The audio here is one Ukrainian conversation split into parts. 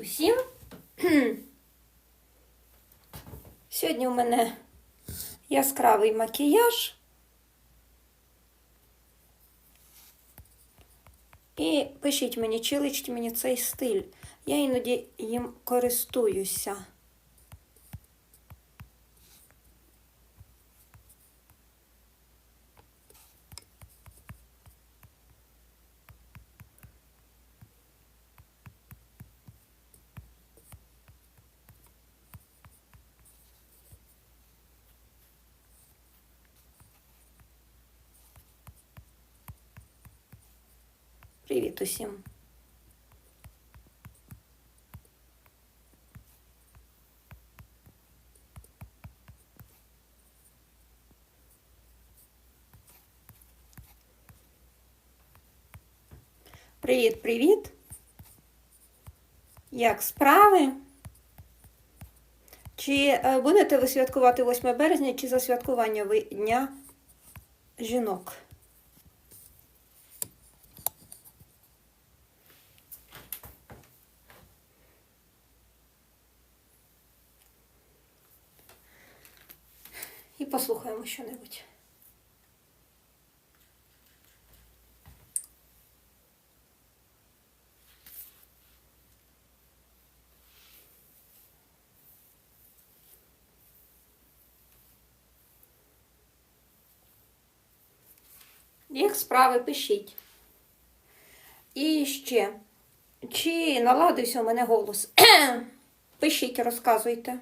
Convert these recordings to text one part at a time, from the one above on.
усім. Сьогодні у мене яскравий макіяж. І пишіть мені, чи личить мені цей стиль. Я іноді їм користуюся. Привіт усім! Привіт-привіт! Як справи? Чи е, будете ви святкувати 8 березня, чи за святкування ви Дня жінок? послухаємо що-небудь. Як справи пишіть. І ще, чи наладився у мене голос? пишіть, розказуйте.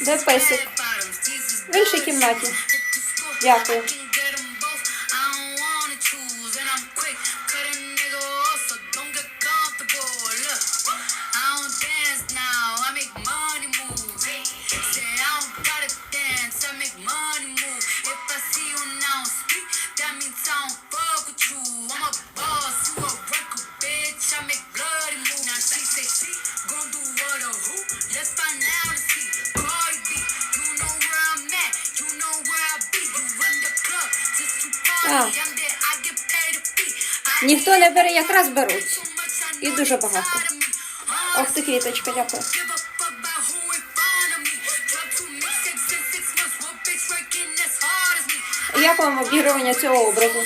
Де песик? В іншій кімнаті. Дякую. А. Ніхто не бере, якраз беруть. І дуже багато. Ох ти квіточка, дякую. Як вам обігрування цього образу?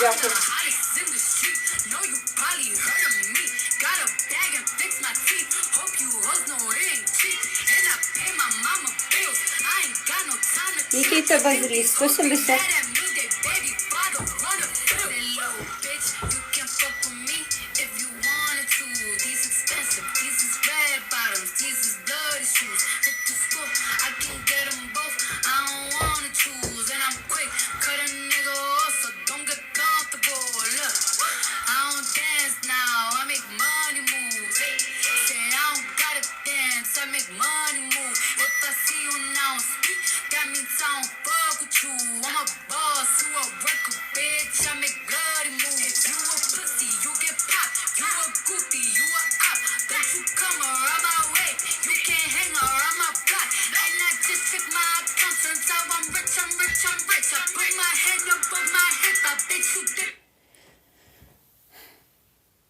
Yeah, I'm the hottest in you probably a bag and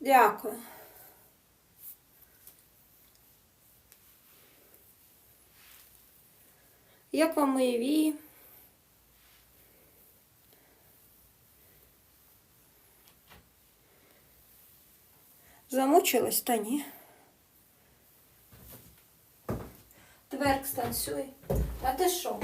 Дякую. Як вам мої вії? Замучилась та ні. Тверк станцюй. А ти що?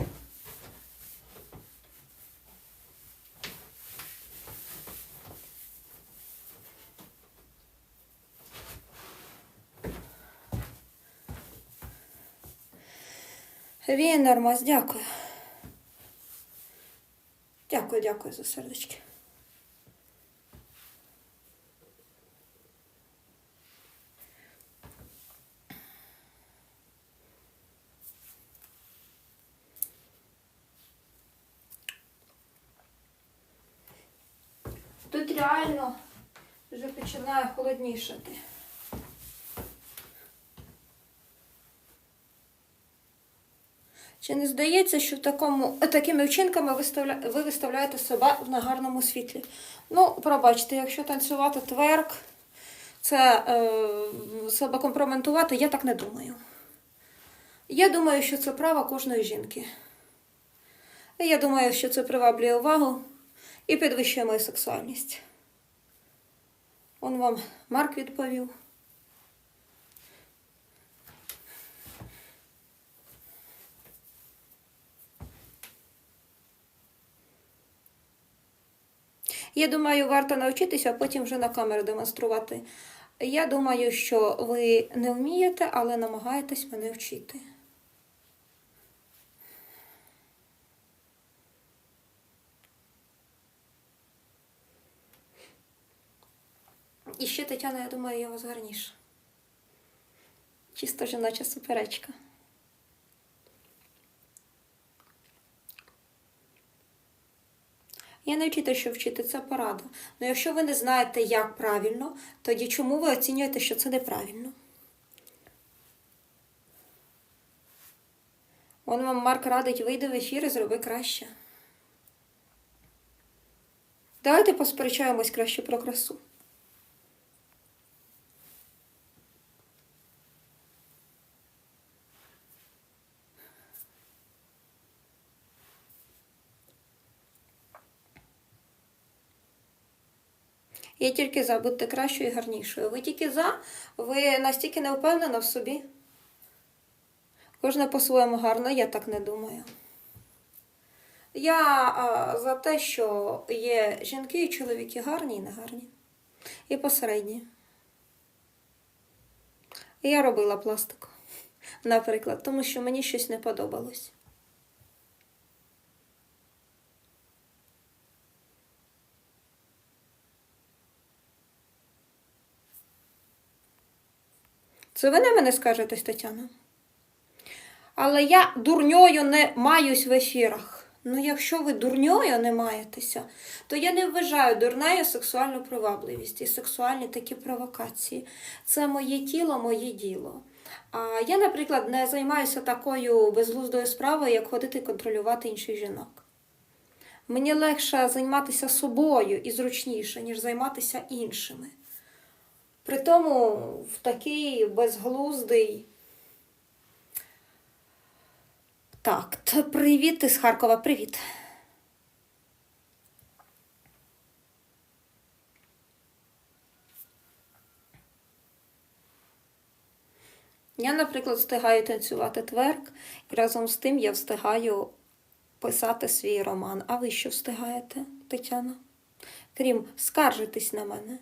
Він нормас, дякую. Дякую, дякую за сердечки. Тут реально вже починає холоднішати. Чи не здається, що такому, такими вчинками виставля, ви виставляєте себе в негарному світлі? Ну, пробачте, якщо танцювати тверк, це е, себе компрометувати, я так не думаю. Я думаю, що це право кожної жінки. Я думаю, що це приваблює увагу і підвищує мою сексуальність. Он вам Марк відповів. Я думаю, варто навчитися, а потім вже на камеру демонструвати. Я думаю, що ви не вмієте, але намагаєтесь мене вчити. І ще, Тетяна, я думаю, я вас гарніше. Чисто жіноча суперечка. Я не вчити, що вчити це порада. Ну якщо ви не знаєте, як правильно, тоді чому ви оцінюєте, що це неправильно? Он вам Марк радить, вийди в ефір і зроби краще. Давайте посперечаємось краще про красу. Я тільки за бути кращою і гарнішою. Ви тільки за, ви настільки не впевнена в собі. Кожна по-своєму гарна, я так не думаю. Я а, за те, що є жінки і чоловіки гарні і негарні. І посередні. Я робила пластику, наприклад, тому що мені щось не подобалось. Це ви на мене скажете, Тетяна? Але я дурньою не маюсь в ефірах. Ну, якщо ви дурньою не маєтеся, то я не вважаю дурнею сексуальну привабливість і сексуальні такі провокації. Це моє тіло, моє діло. А я, наприклад, не займаюся такою безглуздою справою, як ходити контролювати інших жінок. Мені легше займатися собою і зручніше, ніж займатися іншими. При тому в такий безглуздий. Так, привіт ти з Харкова, привіт. Я, наприклад, встигаю танцювати тверк, і разом з тим я встигаю писати свій роман. А ви що встигаєте, Тетяна? Крім скаржитись на мене.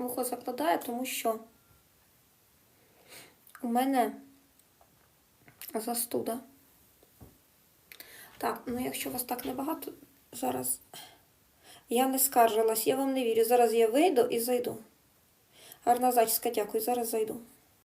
Вухо закладає, тому що у мене застуда. Так, ну якщо вас так небагато, зараз я не скаржилась, я вам не вірю. Зараз я вийду і зайду. Гарна зачіска, дякую, зараз зайду.